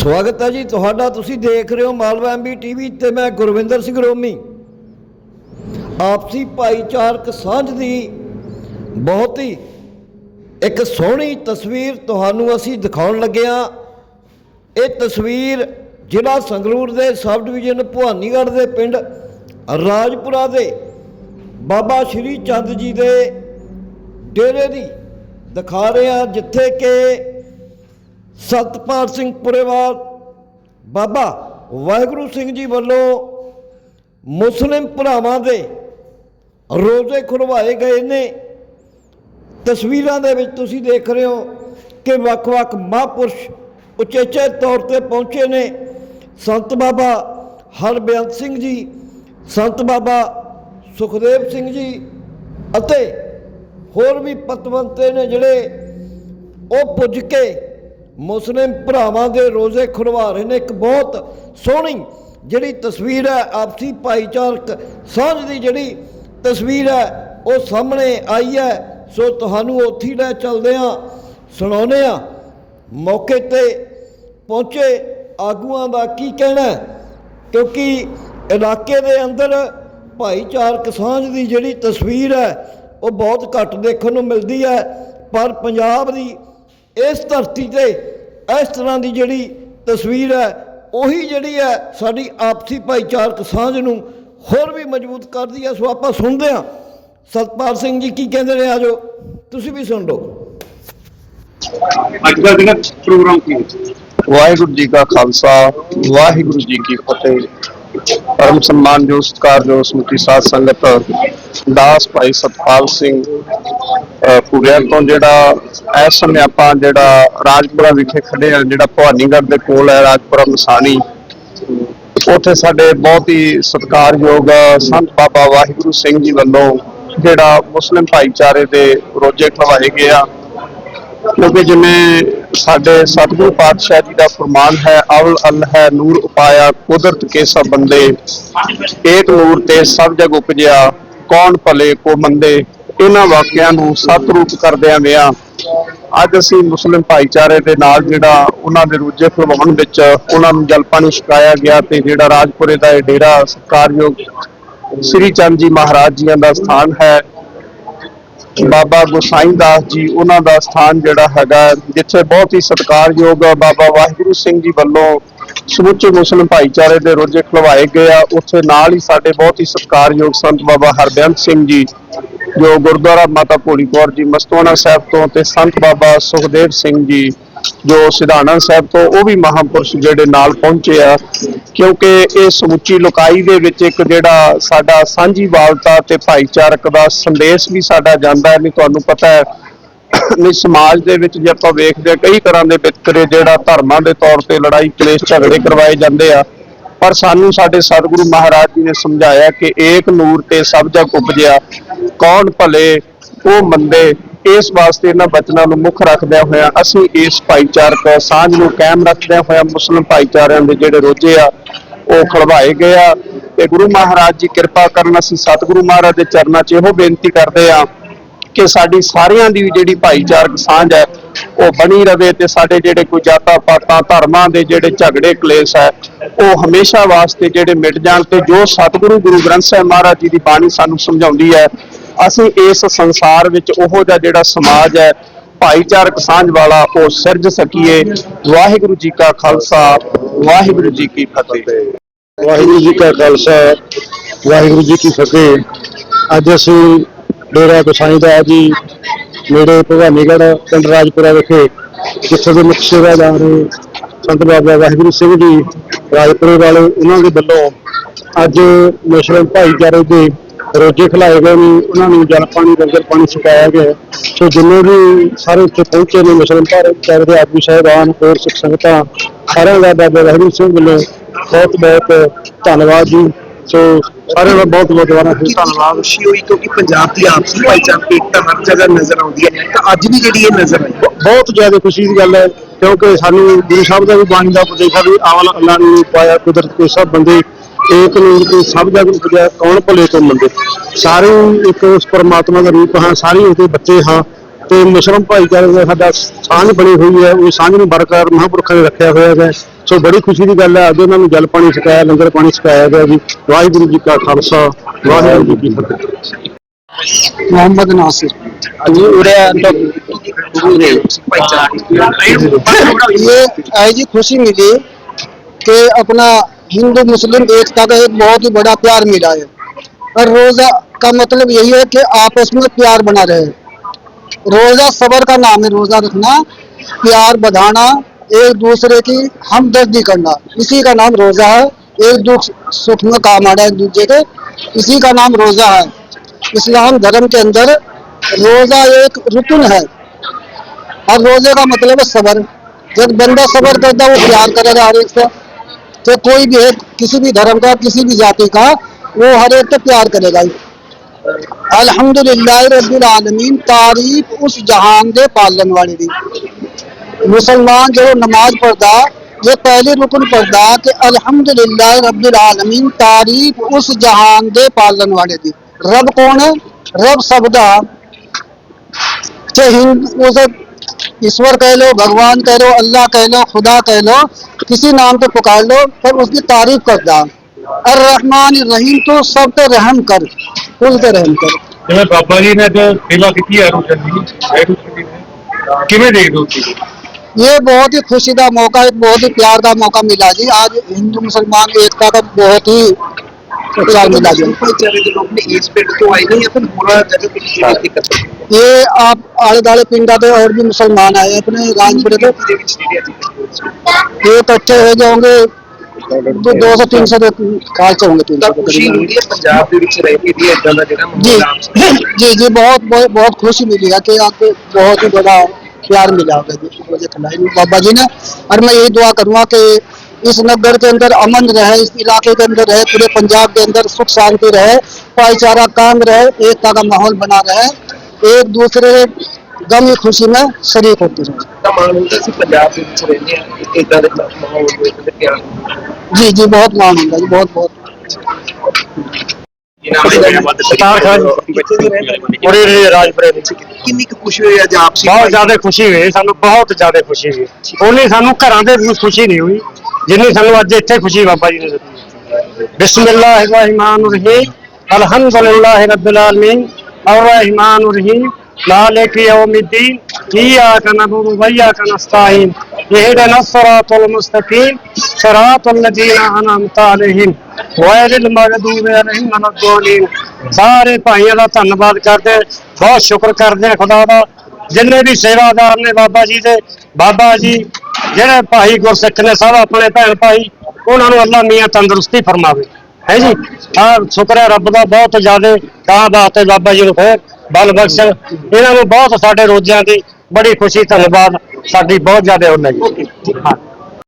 ਸਵਾਗਤ ਹੈ ਜੀ। ਤੁਹਾਡਾ ਤੁਸੀਂ ਦੇਖ ਰਹੇ ਹੋ ਮਾਲਵਾ ਐਮਬੀ ਟੀਵੀ ਤੇ ਮੈਂ ਗੁਰਵਿੰਦਰ ਸਿੰਘ ਰੋਮੀ। ਆਪਸੀ ਭਾਈਚਾਰਕ ਸਾਂਝ ਦੀ ਬਹੁਤ ਹੀ ਇੱਕ ਸੋਹਣੀ ਤਸਵੀਰ ਤੁਹਾਨੂੰ ਅਸੀਂ ਦਿਖਾਉਣ ਲੱਗੇ ਹਾਂ। ਇਹ ਤਸਵੀਰ ਜ਼ਿਲ੍ਹਾ ਸੰਗਰੂਰ ਦੇ ਸਬ ਡਿਵੀਜ਼ਨ ਭਵਾਨੀਗੜ੍ਹ ਦੇ ਪਿੰਡ ਰਾਜਪੁਰਾ ਦੇ ਬਾਬਾ ਸ਼੍ਰੀ ਚੰਦ ਜੀ ਦੇ ਡੇਰੇ ਦੀ ਦਿਖਾ ਰਹੇ ਹਾਂ, ਜਿੱਥੇ ਕਿ ਸਤਪਾਲ ਸਿੰਘ ਪੁਰੇਵਾਲ, ਬਾਬਾ ਵਾਹਿਗੁਰੂ ਸਿੰਘ ਜੀ ਵੱਲੋਂ ਮੁਸਲਿਮ ਭਰਾਵਾਂ ਦੇ ਰੋਜ਼ੇ ਖੁਲਵਾਏ ਗਏ ਨੇ। ਤਸਵੀਰਾਂ ਦੇ ਵਿੱਚ ਤੁਸੀਂ ਦੇਖ ਰਹੇ ਹੋ ਕਿ ਵੱਖ-ਵੱਖ ਮਹਾਂਪੁਰਸ਼ ਉਚੇਚੇ ਤੌਰ ਤੇ ਪਹੁੰਚੇ ਨੇ। ਸੰਤ ਬਾਬਾ ਹਰਬਿਆਨ ਸਿੰਘ ਜੀ, ਸੰਤ ਬਾਬਾ ਸੁਖਦੇਵ ਸਿੰਘ ਜੀ ਅਤੇ ਹੋਰ ਵੀ ਪਤਵੰਤੇ ਨੇ ਜਿਹੜੇ ਉਹ ਪੁੱਜ ਕੇ ਮੁਸਲਿਮ ਭਰਾਵਾਂ ਦੇ ਰੋਜ਼ੇ ਖੁਲਵਾ ਰਹੇ ਨੇ। ਇੱਕ ਬਹੁਤ ਸੋਹਣੀ ਜਿਹੜੀ ਤਸਵੀਰ ਹੈ, ਆਪਸੀ ਭਾਈਚਾਰਕ ਸਾਂਝ ਦੀ ਜਿਹੜੀ ਤਸਵੀਰ ਹੈ, ਉਹ ਸਾਹਮਣੇ ਆਈ ਹੈ। ਸੋ ਤੁਹਾਨੂੰ ਉੱਥੇ ਲੈ ਚੱਲਦੇ ਹਾਂ, ਸੁਣਾਉਂਦੇ ਹਾਂ। ਮੌਕੇ ਤੇ ਪਹੁੰਚੇ ਆਗੂਆਂ ਦਾ ਕੀ ਕਹਿਣਾ ਕਿਉਂਕਿ ਇਲਾਕੇ ਦੇ ਅੰਦਰ ਭਾਈਚਾਰਕ ਸਾਂਝ ਦੀ ਜਿਹੜੀ ਤਸਵੀਰ ਹੈ, ਉਹ ਬਹੁਤ ਘੱਟ ਦੇਖਣ ਨੂੰ ਮਿਲਦੀ ਹੈ। ਪਰ ਪੰਜਾਬ ਦੀ ਇਸ ਧਰਤੀ ਤੇ ਇਸ ਤਰ੍ਹਾਂ ਦੀ ਜਿਹੜੀ ਤਸਵੀਰ ਹੈ ਉਹੀ ਜਿਹੜੀ ਹੈ ਸਾਡੀ ਆਪਸੀ ਭਾਈਚਾਰਕ ਸਾਂਝ ਨੂੰ ਹੋਰ ਵੀ ਮਜ਼ਬੂਤ ਕਰਦੀ ਹੈ। ਸੋ ਆਪਾਂ ਸੁਣਦੇ ਹਾਂ। ਸਤਪਾਲ ਸਿੰਘ ਜੀ ਕੀ ਕਹਿੰਦੇ ਨੇ ਆਜੋ ਤੁਸੀਂ ਵੀ ਸੁਣ ਲਓ। ਅੱਜ ਦਾ ਜਿਹੜਾ ਪ੍ਰੋਗਰਾਮ ਕੀ ਹੈ? ਵਾਹਿਗੁਰੂ ਜੀ ਕਾ ਖਾਲਸਾ ਵਾਹਿਗੁਰੂ ਜੀ ਕੀ ਫਤਿਹ। ਪਰਮ ਸਨਮਾਨਯੋਗ ਸਤਿਕਾਰਯੋਗ ਸਮੁੱਚੀ ਸਾਧ ਸੰਗਤ ਦਾਸ ਭਾਈ ਸਤਪਾਲ ਸਿੰਘ ਪੂਰਿਆ ਤੋਂ ਜਿਹੜਾ ਇਸ ਸਮੇਂ ਆਪਾਂ ਜਿਹੜਾ ਰਾਜਪੁਰਾ ਵਿਖੇ ਖੜੇ ਆ ਜਿਹੜਾ ਭਵਾਨੀਗੜ੍ਹ ਦੇ ਕੋਲ ਹੈ ਰਾਜਪੁਰਾ ਮਸਾਣੀ ਉੱਥੇ ਸਾਡੇ ਬਹੁਤ ਹੀ ਸਤਿਕਾਰਯੋਗ ਸੰਤ ਬਾਬਾ ਵਾਹਿਗੁਰੂ ਸਿੰਘ ਜੀ ਵੱਲੋਂ ਜਿਹੜਾ ਮੁਸਲਿਮ ਭਾਈਚਾਰੇ ਦੇ ਰੋਜੇ ਖਵਾਏ ਗਏ ਆ ਕਿਉਂਕਿ ਜਿਵੇਂ ਸਾਡੇ ਸਤਿਗੁਰੂ ਪਾਤਸ਼ਾਹ ਜੀ ਦਾ ਫਰਮਾਨ ਹੈ, ਅਵਲ ਅਲ ਹੈ, ਨੂਰ ਉਪਾਇਆ, ਕੁਦਰਤ ਕੇ ਸਭ ਬੰਦੇ। ਏਕ ਨੂਰ ਤੇ ਸਭ ਜਗ ਉਪਜਿਆ, ਕੌਣ ਭਲੇ, ਕੋ ਮੰਦੇ। ਇਹਨਾਂ ਵਾਕਿਆਂ ਨੂੰ ਸਤਰੂਪ ਕਰਦਿਆਂ ਵਿਆਂ ਅੱਜ ਅਸੀਂ ਮੁਸਲਿਮ ਭਾਈਚਾਰੇ ਦੇ ਨਾਲ ਜਿਹੜਾ ਉਹਨਾਂ ਦੇ ਰੋਜੇ ਖੁਲਵਾਉਣ ਵਿੱਚ ਉਹਨਾਂ ਨੂੰ ਜਲ ਨੂੰ ਛਕਾਇਆ ਗਿਆ ਤੇ ਜਿਹੜਾ ਰਾਜਪੁਰੇ ਦਾ ਇਹ ਡੇਰਾ ਸਤਿਕਾਰਯੋਗ ਸ੍ਰੀ ਚੰਦ ਜੀ ਮਹਾਰਾਜ ਜੀਆਂ ਦਾ ਸਥਾਨ ਹੈ ਬਾਬਾ ਗੁਸਾਈ ਦਾਸ ਜੀ, ਉਹਨਾਂ ਦਾ ਸਥਾਨ ਜਿਹੜਾ ਹੈਗਾ, ਜਿੱਥੇ ਬਹੁਤ ਹੀ ਸਤਿਕਾਰਯੋਗ ਬਾਬਾ ਵਾਹਿਗੁਰੂ ਸਿੰਘ ਜੀ ਵੱਲੋਂ ਸਮੁੱਚੇ ਮੁਸਲਿਮ ਭਾਈਚਾਰੇ ਦੇ ਰੋਜੇ ਖਲਵਾਏ ਗਏ ਆ। ਉੱਥੇ ਨਾਲ ਹੀ ਸਾਡੇ ਬਹੁਤ ਹੀ ਸਤਿਕਾਰਯੋਗ ਸੰਤ ਬਾਬਾ ਹਰਬਿਆਨ ਸਿੰਘ ਜੀ, ਜੋ ਗੁਰਦੁਆਰਾ ਮਾਤਾ ਭੋਲੀ ਕੌਰ ਜੀ ਮਸਤੋਨਾ ਸਾਹਿਬ ਤੋਂ ਤੇ ਸੰਤ ਬਾਬਾ ਸੁਖਦੇਵ ਸਿੰਘ ਜੀ ਜੋ ਸਿਧਾਣਾ ਸਾਹਿਬ ਤੋਂ ਉਹ ਵੀ ਮਹਾਂਪੁਰਸ਼ ਜਿਹੜੇ ਨਾਲ ਪਹੁੰਚੇ ਆ, ਕਿਉਂਕਿ ਇਹ ਸਮੁੱਚੀ ਲੋਕਾਈ ਦੇ ਵਿੱਚ ਇੱਕ ਜਿਹੜਾ ਸਾਡਾ ਸਾਂਝੀਵਾਲਤਾ ਤੇ ਭਾਈਚਾਰਕ ਦਾ ਸੰਦੇਸ਼ ਵੀ ਸਾਡਾ ਜਾਂਦਾ ਹੈ। ਨਹੀਂ ਤੁਹਾਨੂੰ ਪਤਾ ਹੈ, ਨਹੀਂ ਸਮਾਜ ਦੇ ਵਿੱਚ ਜੇ ਆਪਾਂ ਵੇਖਦੇ ਹਾਂ, ਕਈ ਤਰ੍ਹਾਂ ਦੇ ਵਿਤਕਰੇ ਜਿਹੜਾ ਧਰਮਾਂ ਦੇ ਤੌਰ ਤੇ ਲੜਾਈ ਕਲੇਸ਼ ਝਗੜੇ ਕਰਵਾਏ ਜਾਂਦੇ ਆ। ਪਰ ਸਾਨੂੰ ਸਾਡੇ ਸਤਿਗੁਰੂ ਮਹਾਰਾਜ ਜੀ ਨੇ ਸਮਝਾਇਆ ਕਿ ਏਕ ਨੂਰ ਤੇ ਸਭ ਜਗ ਉਪਜਿਆ, ਕੌਣ ਭਲੇ, ਉਹ ਮੰਦੇ ਇਸ ਵਾਸਤੇ ਇਹਨਾਂ ਬਚਨਾਂ ਨੂੰ ਮੁੱਖ ਰੱਖਦਿਆਂ ਹੋਇਆ ਅਸੀਂ ਇਸ ਭਾਈਚਾਰਕ ਸਾਂਝ ਨੂੰ ਕਾਇਮ ਰੱਖਦਿਆਂ ਹੋਇਆ ਮੁਸਲਿਮ ਭਾਈਚਾਰਿਆਂ ਦੇ ਜਿਹੜੇ ਰੋਜੇ ਆ, ਉਹ ਖਲਵਾਏ ਗਏ ਆ। ਤੇ ਗੁਰੂ ਮਹਾਰਾਜ ਜੀ ਕਿਰਪਾ ਕਰਨ ਅਸੀਂ ਸਤਿਗੁਰੂ ਮਹਾਰਾਜ ਦੇ ਚਰਨਾਂ 'ਚ ਇਹੋ ਬੇਨਤੀ ਕਰਦੇ ਆ ਕਿ ਸਾਡੀ ਸਾਰਿਆਂ ਦੀ ਜਿਹੜੀ ਭਾਈਚਾਰਕ ਸਾਂਝ ਹੈ, ਉਹ ਬਣੀ ਰਵੇ ਤੇ ਸਾਡੇ ਜਿਹੜੇ ਕੋਈ ਜਾਤਾਂ ਪਾਤਾਂ ਧਰਮਾਂ ਦੇ ਜਿਹੜੇ ਝਗੜੇ ਕਲੇਸ਼ ਹੈ, ਉਹ ਹਮੇਸ਼ਾ ਵਾਸਤੇ ਜਿਹੜੇ ਮਿਟ ਜਾਣ ਤੇ ਜੋ ਸਤਿਗੁਰੂ ਗੁਰੂ ਗ੍ਰੰਥ ਸਾਹਿਬ ਮਹਾਰਾਜ ਜੀ ਦੀ ਬਾਣੀ ਸਾਨੂੰ ਸਮਝਾਉਂਦੀ ਹੈ ਅਸੀਂ ਇਸ ਸੰਸਾਰ ਵਿੱਚ ਉਹੋ ਜਿਹਾ ਜਿਹੜਾ ਸਮਾਜ ਹੈ, ਭਾਈਚਾਰਕ ਸਾਂਝ ਵਾਲਾ, ਉਹ ਸਿਰਜ ਸਕੀਏ। ਵਾਹਿਗੁਰੂ ਜੀ ਕਾ ਖਾਲਸਾ, ਵਾਹਿਗੁਰੂ ਜੀ ਕੀ ਫਤਿਹ। ਵਾਹਿਗੁਰੂ ਜੀ ਕਾ ਖਾਲਸਾ, ਵਾਹਿਗੁਰੂ ਜੀ ਕੀ ਫਤਿਹ। ਅੱਜ ਅਸੀਂ ਡੇਰਾ ਗੁਸਾਈ ਦਾ ਜੀ, ਨੇੜੇ ਭਵਾਨੀਗੜ੍ਹ, ਪਿੰਡ ਰਾਜਪੁਰਾ ਵਿਖੇ, ਜਿੱਥੇ ਦੇ ਮੁੱਖ ਸੇਵਾਦਾਰ ਸੰਤ ਬਾਬਾ ਵਾਹਿਗੁਰੂ ਸਿੰਘ ਜੀ, ਰਾਜਪੁਰੇ ਵਾਲੇ, ਉਹਨਾਂ ਦੇ ਵੱਲੋਂ ਅੱਜ ਮੁਸਲਿਮ ਭਾਈਚਾਰੇ ਦੇ ਰੋਜੇ ਖਿਲਾਏ ਗਏ ਨੇ ਉਹਨਾਂ ਨੂੰ ਜਲ ਪਾਣੀ ਲੰਗਰ ਪਾਣੀ ਛਕਾਇਆ ਗਿਆ ਸੋ ਜਿੰਨੇ ਵੀ ਸਾਰੇ ਉੱਥੇ ਪਹੁੰਚੇ ਨੇ ਮੁਸਲਿਮ ਭਾਈਚਾਰੇ ਦੇ ਆਗੂ ਸਾਹਿਬਾਨ ਹੋਰ ਸਿੱਖ ਸੰਗਤਾਂ ਸਾਰਿਆਂ ਦਾ ਬਾਬਾ ਵਾਹਿਗੁਰੂ ਸਿੰਘ ਵੱਲੋਂ ਬਹੁਤ ਬਹੁਤ ਧੰਨਵਾਦ ਜੀ। ਸੋ ਸਾਰਿਆਂ ਦਾ ਬਹੁਤ ਬਹੁਤ ਦੁਬਾਰਾ ਫਿਰ ਧੰਨਵਾਦ। ਖੁਸ਼ੀ ਹੋਈ ਕਿਉਂਕਿ ਪੰਜਾਬ ਦੀ ਆਪਸੀ ਭਾਈਚਾਰਕ ਏਕਤਾ ਹਰ ਜਗ੍ਹਾ ਨਜ਼ਰ ਆਉਂਦੀ ਹੈ। ਤਾਂ ਅੱਜ ਵੀ ਜਿਹੜੀ ਇਹ ਨਜ਼ਰ ਆਈ ਬਹੁਤ ਜ਼ਿਆਦਾ ਖੁਸ਼ੀ ਦੀ ਗੱਲ ਹੈ ਕਿਉਂਕਿ ਸਾਨੂੰ ਗੁਰੂ ਸਾਹਿਬ ਦਾ ਵੀ ਬਾਣੀ ਦਾ ਉਪਦੇਸ਼ ਹੈ ਵੀ ਆਵਲ ਅੱਲਾ ਨੇ ਪਾਇਆ ਕੁਦਰਤ ਕੇ ਸਭ ਬੰਦੇ ਏਕ ਨੂਰ ਤੇ ਸਭ ਜਗ ਉਪਜਿਆ ਕੌਣ ਭਲੇ ਤੋਂ ਮੰਦੇ ਸਾਰੇ ਇੱਕ ਉਸ ਪਰਮਾਤਮਾ ਦਾ ਰੂਪ ਹਾਂ ਸਾਰੇ ਉਸਦੇ ਬੱਚੇ ਹਾਂ। ਤੇ ਮੁਸਲਮ ਭਾਈਚਾਰੇ ਦਾ ਸਾਡਾ ਸਾਂਝ ਬਣੀ ਹੋਈ ਹੈ ਉਹ ਸਾਂਝ ਨੂੰ ਬਰਕਰਾਰ ਮਹਾਂਪੁਰਖਾਂ ਨੇ ਰੱਖਿਆ ਹੋਇਆ ਹੈ। ਸੋ ਬੜੀ ਖੁਸ਼ੀ ਦੀ ਗੱਲ ਹੈ ਅੱਜ ਉਹਨਾਂ ਨੂੰ ਜਲ ਪਾਣੀ ਛਕਾਇਆ ਲੰਗਰ ਪਾਣੀ ਛਕਾਇਆ ਗਿਆ ਜੀ। ਵਾਹਿਗੁਰੂ ਜੀ ਕਾ ਖਾਲਸਾ ਵਾਹਿਗੁਰੂ ਜੀ ਕੀ ਫਤਿਹ। ਮੁਹੰਮਦ ਨਾਸਿਰ। ਜੀ ਉਰੇ ਤੋਂ ਪੂਰੇ ਭਾਈਚਾਰੇ ਇਹ ਆਈ ਜੀ ਖੁਸ਼ੀ ਮਿਲੀ ਕਿ ਆਪਣਾ हिंदू, मुस्लिम एकता का एक बहुत ही बड़ा प्यार मिला है। और रोजा का मतलब यही है कि आपस में प्यार बना रहे। रोजा सबर का नाम है, रोजा रखना, प्यार बढ़ाना, एक दूसरे की हमदर्दी करना। इसी का नाम रोजा है। एक दुख, सुख में काम आना एक दूसरे के। इसी का नाम रोजा है। इस्लाम धर्म के अंदर रोजा एक रुकन है। और रोज़े का मतलब है सबर। जब बंदा सबर करता है, वो प्यार करेगा हर एक से। तो कोई भी है किसी भी धर्म का, किसी भी जाति का, वो हर एक से प्यार करेगा। अल्हम्दुलिल्लाह रब्बिल आलमीन, तारीफ़ उस जहान दे पालन वाले दी। मुसलमान जो नमाज़ पढ़ता, ये पहले रुकन पढ़ता कि अल्हम्दुलिल्लाह रब्बिल आलमीन, तारीफ़ उस जहान दे पालन वाले दी। रब कौन है? रब सबदा चाहे ईश्वर कह लो भगवान कह लो अल्लाह कह लो खुदा कह लो किसी नाम पे पुकार लो पर उसकी तारीफ कर दा और रहमान रहीम तो सब पे रहम कर कुल पे रहम कर ਜਿਵੇਂ ਬਾਬਾ ਜੀ ਨੇ ਜੋ ਸੇਵਾ ਕੀਤੀ ਹੈ ਰੋਸ਼ਨ ਦੀ ਵਾਹਿਗੁਰੂ ਜੀ ਨੇ ਕਿਵੇਂ ਦੇਖਦੇ ਹੋ ਤੁਸੀਂ ये बहुत ही खुशी का मौका एक बहुत ही प्यार का मौका मिला जी आज हिंदू मुसलमान एकता का बहुत ही अच्छा मिला जी ਭਾਈਚਾਰੇ ਦੇ ਲੋਕ ਨੇ ਇਸ ਪਿੰਡ ਤੋਂ ਆਏ ਨੇ ਜਾਂ ਫਿਰ ਹੋਰਾਂ ਜਗ੍ਹਾ ਤੋਂ ਕਿਹੜੀ ਦਿੱਕਤ ਹੈ ये आप आले दाले पिंडा के और भी मुसलमान आए हैं अपने राजपुरे के ਦੇ ਵਿੱਚ ਜਿਹੜੇ ਅੱਜ ये इकट्ठे हो जाओगे तो दो सौ तीन सौ साल से होंगे तीन ਤਾਂ सौ ਖੁਸ਼ੀ ਹੁੰਦੀ ਹੈ ਪੰਜਾਬ ਦੇ ਵਿੱਚ ਰਹਿ ਕੇ ਵੀ ਇਦਾਂ ਦਾ ਜਿਹੜਾ जी ਮਾਹੌਲ ਆਪ ਸੇ जी जी बहुत बहुत बहुत खुशी मिली है कि आपको बहुत ही बड़ा प्यार मिला होगा जी मुझे खिलाई बाबा जी ने और मैं यही दुआ करूंगा कि इस नगर के अंदर अमन रहे इस इलाके के अंदर रहे पूरे पंजाब के अंदर सुख शांति रहे भाईचारा काम रहे एकता का माहौल बना रहे एक दूसरे गम खुशी में शरीक होते हैं। ਤਾਂ ਮਾਣ ਹੁੰਦਾ ਸੀ ਪੰਜਾਬ ਦੇ ਵਿੱਚ ਰਹਿੰਦੇ ਆ ਇਦਾਂ ਦੇ ਮਾਹੌਲ ਦੇਖਦੇ ਪਿਆ जी जी बहुत मान होगा जी बहुत बहुत। ਇਹਨਾਂ ਦੇ ਸਤਾਰ ਖਾਨ। ਬੱਚੇ ਦੇ ਰਹਿੰਦੇ ਆ। ਉਰੇ ਰਾਜਪੁਰੇ ਵਿੱਚ। ਕਿੰਨੀ ਕੁ ਖੁਸ਼ੀ ਹੋਈ ਅੱਜ ਆਪਸੀ ਬਹੁਤ ਜ਼ਿਆਦਾ ਖੁਸ਼ੀ ਹੋਈ ਸਾਨੂੰ ਬਹੁਤ ਜ਼ਿਆਦਾ ਖੁਸ਼ੀ ਹੋਈ। ਉਹਨੇ ਸਾਨੂੰ ਘਰਾਂ ਦੇ ਵੀ ਖੁਸ਼ੀ ਨਹੀਂ ਹੋਈ ਜਿੰਨੀ ਸਾਨੂੰ ਅੱਜ ਇੱਥੇ ਖੁਸ਼ੀ ਬਾਬਾ ਜੀ ਨੇ ਦਿੱਤੀ। ਬਿਸਮਿਲ੍ਲਾਹਿਰ ਰਹਿਮਾਨਿਰ ਰਹੀਮ ਅਲਹਮਦੁਲਿਲਾਹਿ ਰੱਬਿਲ ਆਲਮੀਨ। الرحمن الرحيم مالك يوم الدين إياك نعبد وإياك نستعين اهدنا الصراط المستقيم صراط الذين أنعمت عليهم غير المغضوب عليهم ولا الضالين ਸਾਰੇ ਭਾਈਆਂ ਦਾ ਧੰਨਵਾਦ ਕਰਦੇ ਬਹੁਤ ਸ਼ੁਕਰ ਕਰਦੇ ਆ ਖੁਦਾ ਦਾ ਜਿੰਨੇ ਵੀ ਸੇਵਾਦਾਰ ਨੇ ਬਾਬਾ ਜੀ ਦੇ ਬਾਬਾ ਜੀ ਜਿਹੜੇ ਭਾਈ ਗੁਰਸਿੱਖ ਨੇ ਸਭ ਆਪਣੇ ਭੈਣ ਭਾਈ ਉਹਨਾਂ ਨੂੰ ਅੱਲਾ ਮੀਆਂ ਤੰਦਰੁਸਤੀ ਫਰਮਾਵੇ ਹੈ ਜੀ? ਆ ਸ਼ੁਕਰ ਹੈ ਰੱਬ ਦਾ ਬਹੁਤ ਜ਼ਿਆਦਾ ਤਾਂ ਵਾਸਤੇ ਬਾਬਾ ਜੀ ਨੂੰ ਫੇਰ ਬਲ ਬਖਸ਼ ਇਹਨਾਂ ਨੂੰ ਬਹੁਤ ਸਾਡੇ ਰੋਜ਼ਿਆਂ ਦੀ ਬੜੀ ਖੁਸ਼ੀ ਧੰਨਵਾਦ। ਸਾਡੀ ਬਹੁਤ ਜ਼ਿਆਦਾ ਹੁੰਦਾ ਜੀ। ਹਾਂ।